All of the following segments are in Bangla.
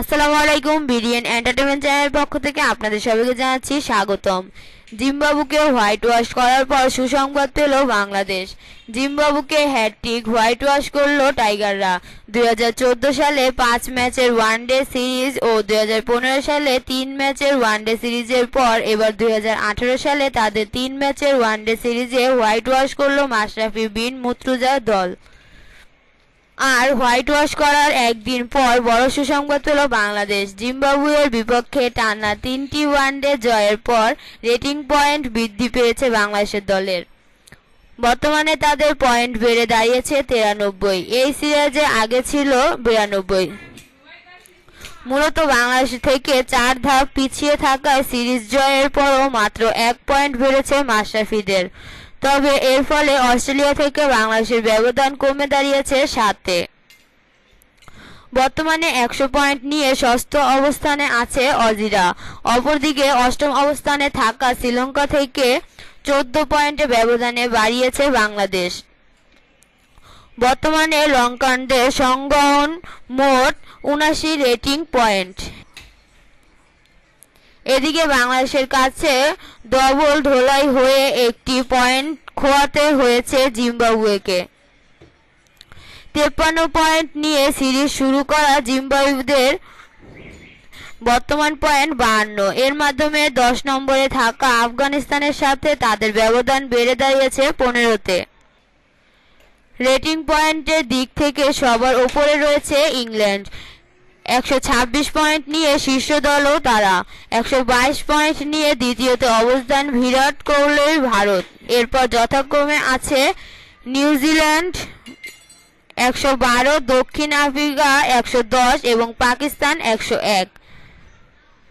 আসসালামু আলাইকুম, বিডিএন এন্টারটেনমেন্ট চ্যানেলের পক্ষ থেকে আপনাদের সবাইকে জানাচ্ছি স্বাগতম। জিম্বাবুকে হোয়াইট ওয়াশ করার পর সুসংবাদ পেল বাংলাদেশ। জিম্বাবুকে হ্যাটট্রিক হোয়াইট ওয়াশ করল টাইগাররা। দুই হাজার চোদ্দ সালে পাঁচ ম্যাচের ওয়ানডে সিরিজ ও দুই হাজার পনেরো সালে তিন ম্যাচের ওয়ানডে সিরিজের পর এবার দুই হাজার আঠারো সালে তাদের তিন ম্যাচের ওয়ানডে সিরিজে হোয়াইট ওয়াশ করল মাশরাফি বিন মুত্রুজা দল। আর হোয়াইট ওয়াশ করার একদিন পর বড় সুসংবাদ পেল বাংলাদেশ। জিম্বাবুয়ের বিপক্ষে টানা তিনটি ওয়ানডে জয়ের পর রেটিং পয়েন্ট বৃদ্ধি পেয়েছে বাংলাদেশের দলের। বর্তমানে তাদের পয়েন্ট বেড়ে দাঁড়িয়েছে তিরানব্বই। এই সিরিজে আগে ছিল বিরানব্বই। মূলত বাংলাদেশ থেকে চার ধাপ পিছিয়ে থাকায় সিরিজ জয়ের পরও মাত্র এক পয়েন্ট বেড়েছে মাশরাফিদের। তবে এর ফলে অস্ট্রেলিয়া থেকে বাংলাদেশের ব্যবধান কমে দাঁড়িয়েছে সাতে বর্তমানে একশো পয়েন্ট নিয়ে ষষ্ঠ অবস্থানে আছে অজিরা। অপরদিকে অষ্টম অবস্থানে থাকা শ্রীলঙ্কা থেকে চোদ্দ পয়েন্টে ব্যবধানে বাড়িয়েছে বাংলাদেশ। বর্তমানে লঙ্কানদের সংগ্রহণ মোট উনাশি রেটিং পয়েন্ট। এদিকে বাংলাদেশের কাছে ডবল ধোলাই হয়ে একটি পয়েন্ট খোয়াতে হয়েছে জিম্বাবুয়েকে। তেপ্পান্ন পয়েন্ট নিয়ে সিরিজ শুরু করা জিম্বাবুদের বর্তমান পয়েন্ট বাহান্ন। এর মাধ্যমে দশ নম্বরে থাকা আফগানিস্তানের সাথে তাদের ব্যবধান বেড়ে দাঁড়িয়েছে পনেরোতে। রেটিং পয়েন্টের দিক থেকে সবার উপরে রয়েছে ইংল্যান্ড। একশো ছাব্বিশ পয়েন্ট নিয়ে শীর্ষ দলও তারা, একশো বাইশ পয়েন্ট নিয়ে দ্বিতীয়তে অবস্থান বিরাট কোহলির ভারত। এরপর যথাক্রমে আছে নিউজিল্যান্ড একশো বারো, দক্ষিণ আফ্রিকা একশো দশ এবং পাকিস্তান একশো এক।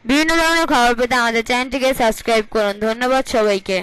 বিভিন্ন ধরনের খবর পেতে আমাদের চ্যানেলটিকে সাবস্ক্রাইব করুন। ধন্যবাদ সবাইকে।